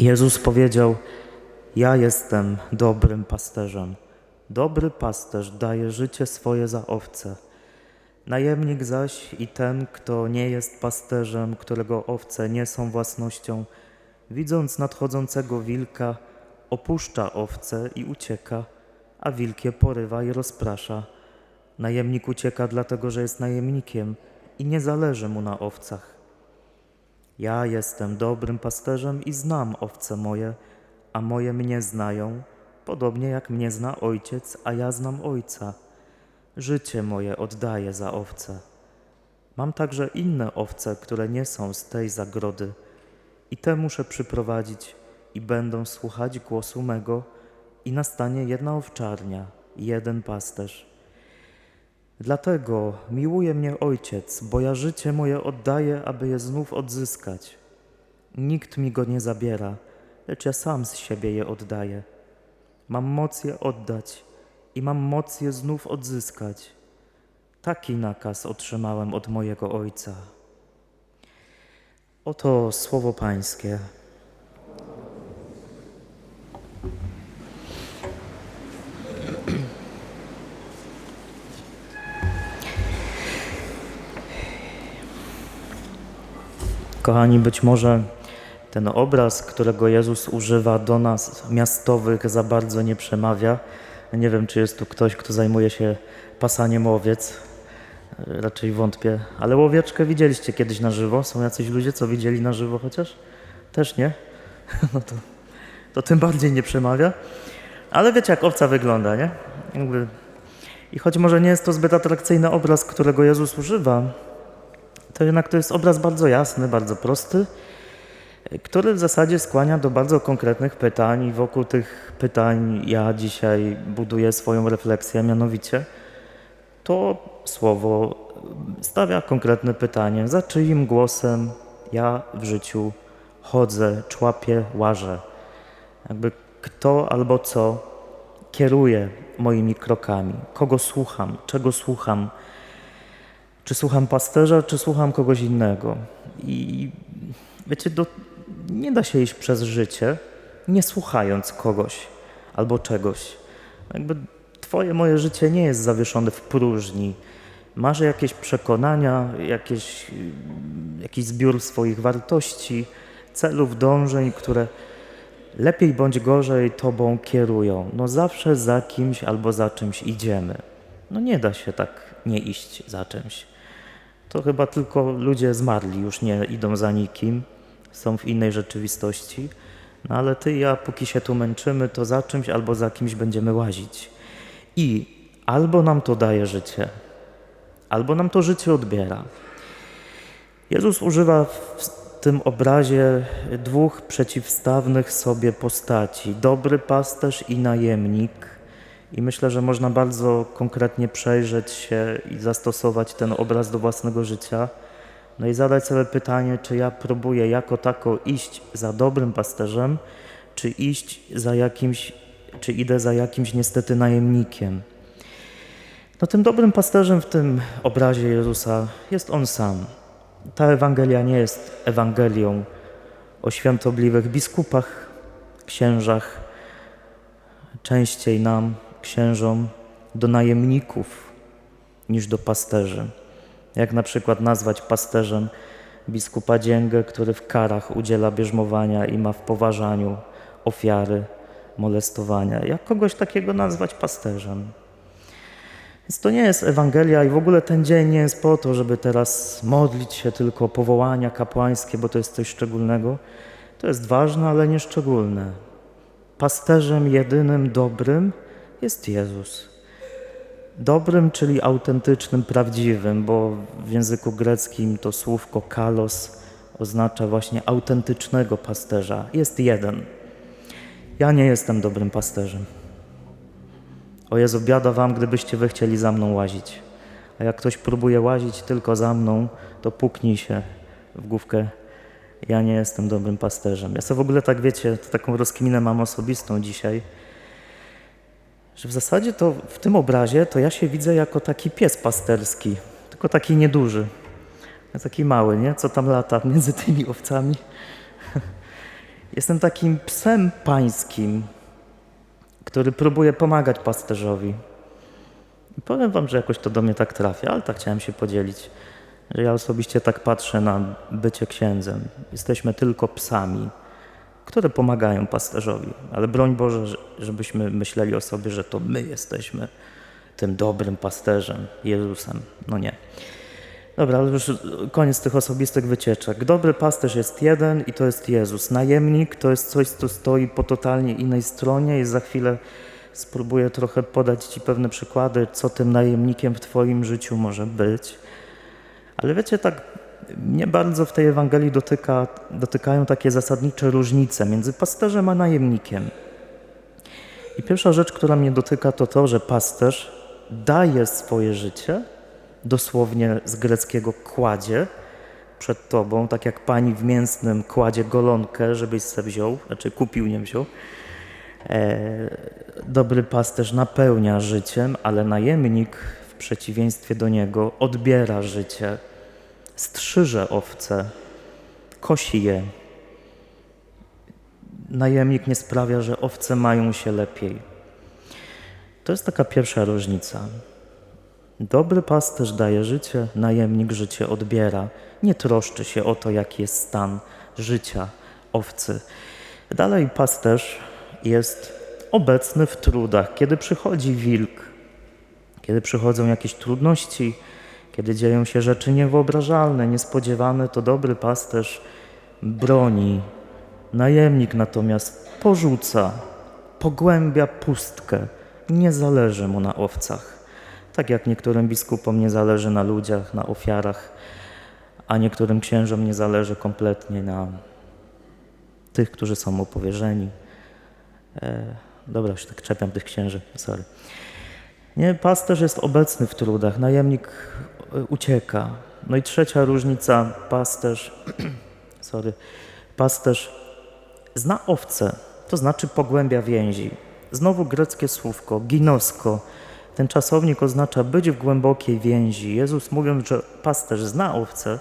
Jezus powiedział: Ja jestem dobrym pasterzem. Dobry pasterz daje życie swoje za owce. Najemnik zaś i ten, kto nie jest pasterzem, którego owce nie są własnością, widząc nadchodzącego wilka, opuszcza owce i ucieka, a wilk je porywa i rozprasza. Najemnik ucieka dlatego, że jest najemnikiem i nie zależy mu na owcach. Ja jestem dobrym pasterzem i znam owce moje, a moje mnie znają, podobnie jak mnie zna ojciec, a ja znam ojca. Życie moje oddaję za owce. Mam także inne owce, które nie są z tej zagrody, i te muszę przyprowadzić, i będą słuchać głosu mego, i nastanie jedna owczarnia, jeden pasterz. Dlatego miłuje mnie Ojciec, bo ja życie moje oddaję, aby je znów odzyskać. Nikt mi go nie zabiera, lecz ja sam z siebie je oddaję. Mam moc je oddać i mam moc je znów odzyskać. Taki nakaz otrzymałem od mojego Ojca. Oto słowo Pańskie. Kochani, być może ten obraz, którego Jezus używa do nas, miastowych, za bardzo nie przemawia. Nie wiem, czy jest tu ktoś, kto zajmuje się pasaniem owiec. Raczej wątpię. Ale łowieczkę widzieliście kiedyś na żywo? Są jacyś ludzie, co widzieli na żywo chociaż? Też nie? No to, to tym bardziej nie przemawia. Ale wiecie, jak owca wygląda, nie? Jakby... I choć może nie jest to zbyt atrakcyjny obraz, którego Jezus używa, to jednak to jest obraz bardzo jasny, bardzo prosty, który w zasadzie skłania do bardzo konkretnych pytań i wokół tych pytań ja dzisiaj buduję swoją refleksję, mianowicie to słowo stawia konkretne pytanie, za czyim głosem ja w życiu chodzę, człapię, łażę. Jakby kto albo co kieruje moimi krokami, kogo słucham, czego słucham, czy słucham pasterza, czy słucham kogoś innego. I wiecie, do, nie da się iść przez życie, nie słuchając kogoś albo czegoś. Jakby Twoje, moje życie nie jest zawieszone w próżni. Masz jakieś przekonania, jakieś, jakiś zbiór swoich wartości, celów, dążeń, które lepiej bądź gorzej Tobą kierują. No zawsze za kimś albo za czymś idziemy. No nie da się tak nie iść za czymś. To chyba tylko ludzie zmarli już nie idą za nikim, są w innej rzeczywistości. No ale ty i ja, póki się tu męczymy, to za czymś albo za kimś będziemy łazić. I albo nam to daje życie, albo nam to życie odbiera. Jezus używa w tym obrazie dwóch przeciwstawnych sobie postaci: dobry pasterz i najemnik. I myślę, że można bardzo konkretnie przejrzeć się i zastosować ten obraz do własnego życia. No i zadać sobie pytanie, czy ja próbuję jako tako iść za dobrym pasterzem, czy iść za jakimś, czy idę za jakimś niestety najemnikiem. No tym dobrym pasterzem w tym obrazie Jezusa jest On sam. Ta Ewangelia nie jest Ewangelią o świątobliwych biskupach, księżach, częściej nam, księżom, do najemników niż do pasterzy. Jak na przykład nazwać pasterzem biskupa Dzięgę, który w karach udziela bierzmowania i ma w poważaniu ofiary molestowania. Jak kogoś takiego nazwać pasterzem? Więc to nie jest Ewangelia i w ogóle ten dzień nie jest po to, żeby teraz modlić się tylko o powołania kapłańskie, bo to jest coś szczególnego. To jest ważne, ale nie szczególne. Pasterzem jedynym dobrym jest Jezus. Dobrym, czyli autentycznym, prawdziwym, bo w języku greckim to słówko kalos oznacza właśnie autentycznego pasterza. Jest jeden. Ja nie jestem dobrym pasterzem. O Jezu, biada wam, gdybyście wy chcieli za mną łazić. A jak ktoś próbuje łazić tylko za mną, to puknij się w główkę. Ja nie jestem dobrym pasterzem. Ja sobie w ogóle tak wiecie, taką rozkminę mam osobistą dzisiaj, że w zasadzie to w tym obrazie to ja się widzę jako taki pies pasterski, tylko taki nieduży. Taki mały, nie? Co tam lata między tymi owcami. Jestem takim psem pańskim, który próbuje pomagać pasterzowi. I powiem wam, że jakoś to do mnie tak trafia, ale tak chciałem się podzielić, że ja osobiście tak patrzę na bycie księdzem. Jesteśmy tylko psami, które pomagają pasterzowi, ale broń Boże, że- żebyśmy myśleli o sobie, że to my jesteśmy tym dobrym pasterzem, Jezusem. No nie. Dobra, ale już koniec tych osobistych wycieczek. Dobry pasterz jest jeden i to jest Jezus. Najemnik to jest coś, co stoi po totalnie innej stronie i za chwilę spróbuję trochę podać Ci pewne przykłady, co tym najemnikiem w Twoim życiu może być. Ale wiecie, tak mnie bardzo w tej Ewangelii dotyka, dotykają takie zasadnicze różnice między pasterzem a najemnikiem. I pierwsza rzecz, która mnie dotyka, to to, że pasterz daje swoje życie, dosłownie z greckiego kładzie przed tobą, tak jak pani w mięsnym kładzie golonkę, żebyś se wziął, znaczy kupił, nie wziął. E, dobry pasterz napełnia życiem, ale najemnik w przeciwieństwie do niego odbiera życie, strzyże owce, kosi je. Najemnik nie sprawia, że owce mają się lepiej. To jest taka pierwsza różnica. Dobry pasterz daje życie, najemnik życie odbiera. Nie troszczy się o to, jaki jest stan życia owcy. Dalej pasterz jest obecny w trudach. Kiedy przychodzi wilk, kiedy przychodzą jakieś trudności, kiedy dzieją się rzeczy niewyobrażalne, niespodziewane, to dobry pasterz broni. Najemnik natomiast porzuca, pogłębia pustkę. Nie zależy mu na owcach. Tak jak niektórym biskupom nie zależy na ludziach, na ofiarach, a niektórym księżom nie zależy kompletnie na tych, którzy są mu powierzeni. E, dobra, już tak czepiam tych księży, sorry. Nie, pasterz jest obecny w trudach, najemnik ucieka. No i trzecia różnica, pasterz, sorry, pasterz zna owce, to znaczy pogłębia więzi. Znowu greckie słówko, ginosko. Ten czasownik oznacza być w głębokiej więzi. Jezus mówiąc, że pasterz zna owce,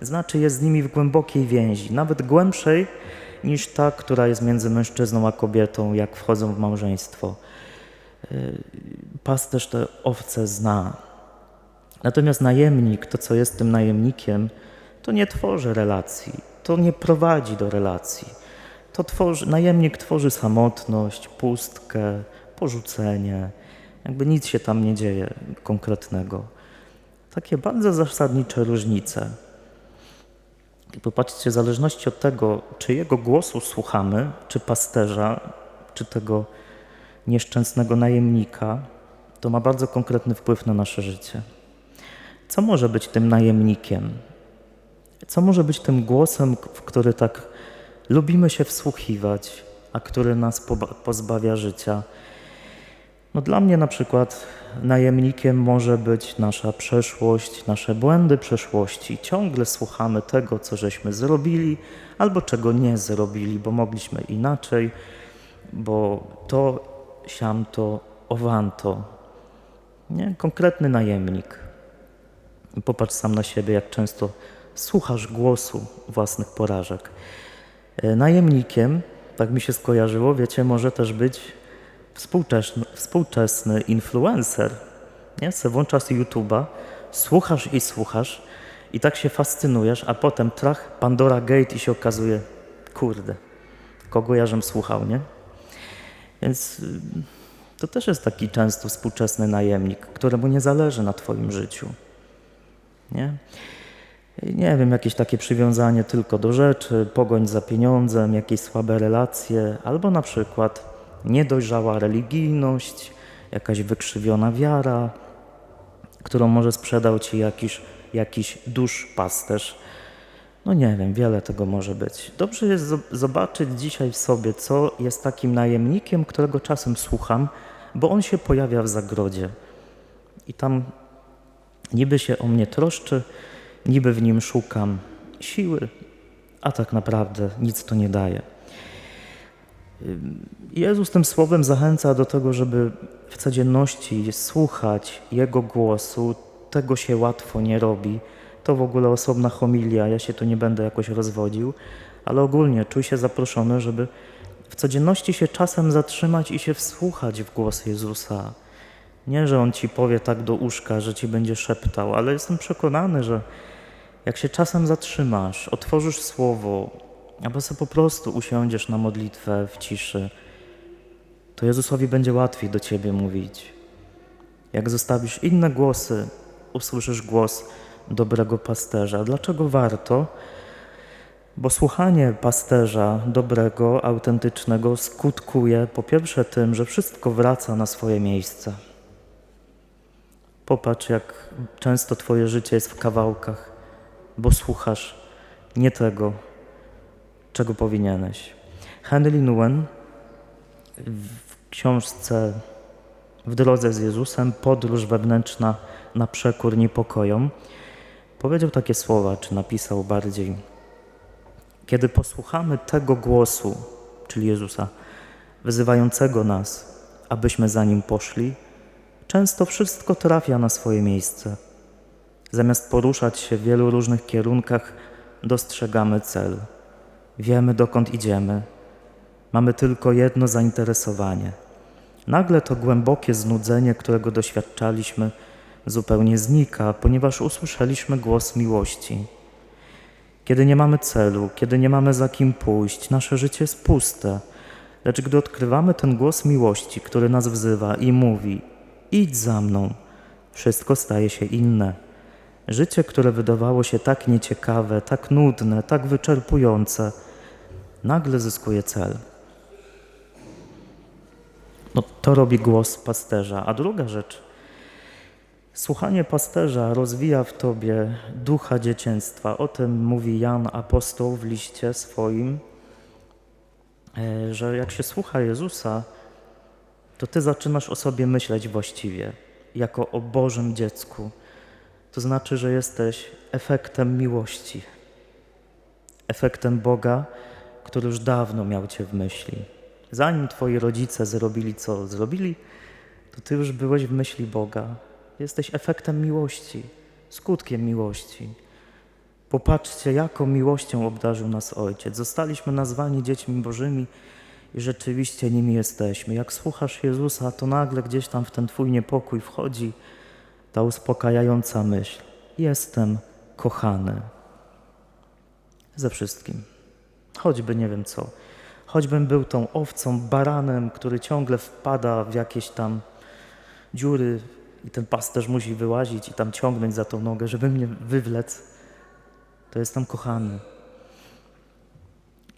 znaczy jest z nimi w głębokiej więzi, nawet głębszej niż ta, która jest między mężczyzną a kobietą, jak wchodzą w małżeństwo. Yy, Pasterz te owce zna. Natomiast najemnik, to co jest tym najemnikiem, to nie tworzy relacji, to nie prowadzi do relacji. To tworzy, najemnik tworzy samotność, pustkę, porzucenie. Jakby nic się tam nie dzieje konkretnego. Takie bardzo zasadnicze różnice. I popatrzcie, w zależności od tego, czy jego głosu słuchamy, czy pasterza, czy tego nieszczęsnego najemnika, to ma bardzo konkretny wpływ na nasze życie. Co może być tym najemnikiem? Co może być tym głosem, w który tak lubimy się wsłuchiwać, a który nas pozbawia życia? No dla mnie na przykład najemnikiem może być nasza przeszłość, nasze błędy przeszłości. Ciągle słuchamy tego, co żeśmy zrobili albo czego nie zrobili, bo mogliśmy inaczej, bo to, siamto, owanto. Nie? Konkretny najemnik. Popatrz sam na siebie, jak często słuchasz głosu własnych porażek. E, Najemnikiem, tak mi się skojarzyło, wiecie, może też być współczesny, współczesny influencer. Nie? Se włączasz YouTube'a, słuchasz i słuchasz i tak się fascynujesz, a potem trach, Pandora Gate i się okazuje, kurde, kogo ja żem słuchał, nie? Więc y, to też jest taki często współczesny najemnik, któremu nie zależy na twoim życiu. Nie? Nie wiem, jakieś takie przywiązanie tylko do rzeczy, pogoń za pieniądzem, jakieś słabe relacje, albo na przykład niedojrzała religijność, jakaś wykrzywiona wiara, którą może sprzedał ci jakiś, jakiś duszpasterz. No nie wiem, wiele tego może być. Dobrze jest zo- zobaczyć dzisiaj w sobie, co jest takim najemnikiem, którego czasem słucham, bo on się pojawia w zagrodzie. I tam niby się o mnie troszczy, niby w nim szukam siły, a tak naprawdę nic to nie daje. Jezus tym słowem zachęca do tego, żeby w codzienności słuchać Jego głosu. Tego się łatwo nie robi. To w ogóle osobna homilia, ja się tu nie będę jakoś rozwodził, ale ogólnie czuj się zaproszony, żeby w codzienności się czasem zatrzymać i się wsłuchać w głos Jezusa. Nie, że On ci powie tak do uszka, że ci będzie szeptał, ale jestem przekonany, że jak się czasem zatrzymasz, otworzysz słowo, albo sobie po prostu usiądziesz na modlitwę w ciszy, to Jezusowi będzie łatwiej do ciebie mówić. Jak zostawisz inne głosy, usłyszysz głos dobrego pasterza. Dlaczego warto? Bo słuchanie pasterza dobrego, autentycznego skutkuje po pierwsze tym, że wszystko wraca na swoje miejsce. Popatrz, jak często Twoje życie jest w kawałkach, bo słuchasz nie tego, czego powinieneś. Henry Nguyen w książce W drodze z Jezusem, podróż wewnętrzna na przekór niepokojom, powiedział takie słowa, czy napisał bardziej. Kiedy posłuchamy tego głosu, czyli Jezusa, wyzywającego nas, abyśmy za nim poszli, często wszystko trafia na swoje miejsce. Zamiast poruszać się w wielu różnych kierunkach, dostrzegamy cel. Wiemy, dokąd idziemy. Mamy tylko jedno zainteresowanie. Nagle to głębokie znudzenie, którego doświadczaliśmy, zupełnie znika, ponieważ usłyszeliśmy głos miłości. Kiedy nie mamy celu, kiedy nie mamy za kim pójść, nasze życie jest puste. Lecz gdy odkrywamy ten głos miłości, który nas wzywa i mówi: Idź za mną, wszystko staje się inne. Życie, które wydawało się tak nieciekawe, tak nudne, tak wyczerpujące, nagle zyskuje cel. No, to robi głos pasterza. A druga rzecz, słuchanie pasterza rozwija w tobie ducha dzieciństwa. O tym mówi Jan Apostoł w liście swoim, e, że jak się słucha Jezusa, to ty zaczynasz o sobie myśleć właściwie, jako o Bożym dziecku. To znaczy, że jesteś efektem miłości, efektem Boga, który już dawno miał cię w myśli. Zanim twoi rodzice zrobili co zrobili, to ty już byłeś w myśli Boga. Jesteś efektem miłości, skutkiem miłości. Popatrzcie, jaką miłością obdarzył nas Ojciec. Zostaliśmy nazwani dziećmi Bożymi i rzeczywiście nimi jesteśmy. Jak słuchasz Jezusa, to nagle gdzieś tam w ten Twój niepokój wchodzi ta uspokajająca myśl. Jestem kochany ze wszystkim. Choćby nie wiem co. Choćbym był tą owcą, baranem, który ciągle wpada w jakieś tam dziury i ten pasterz musi wyłazić i tam ciągnąć za tą nogę, żeby mnie wywlec, to jestem kochany.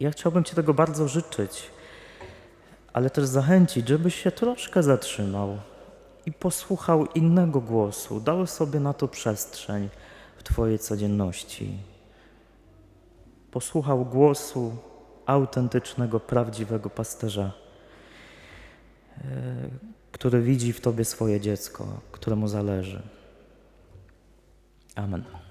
Ja chciałbym Ci tego bardzo życzyć, ale też zachęcić, żebyś się troszkę zatrzymał i posłuchał innego głosu, dał sobie na to przestrzeń w Twojej codzienności. Posłuchał głosu autentycznego, prawdziwego pasterza, e, który widzi w Tobie swoje dziecko, któremu zależy. Amen.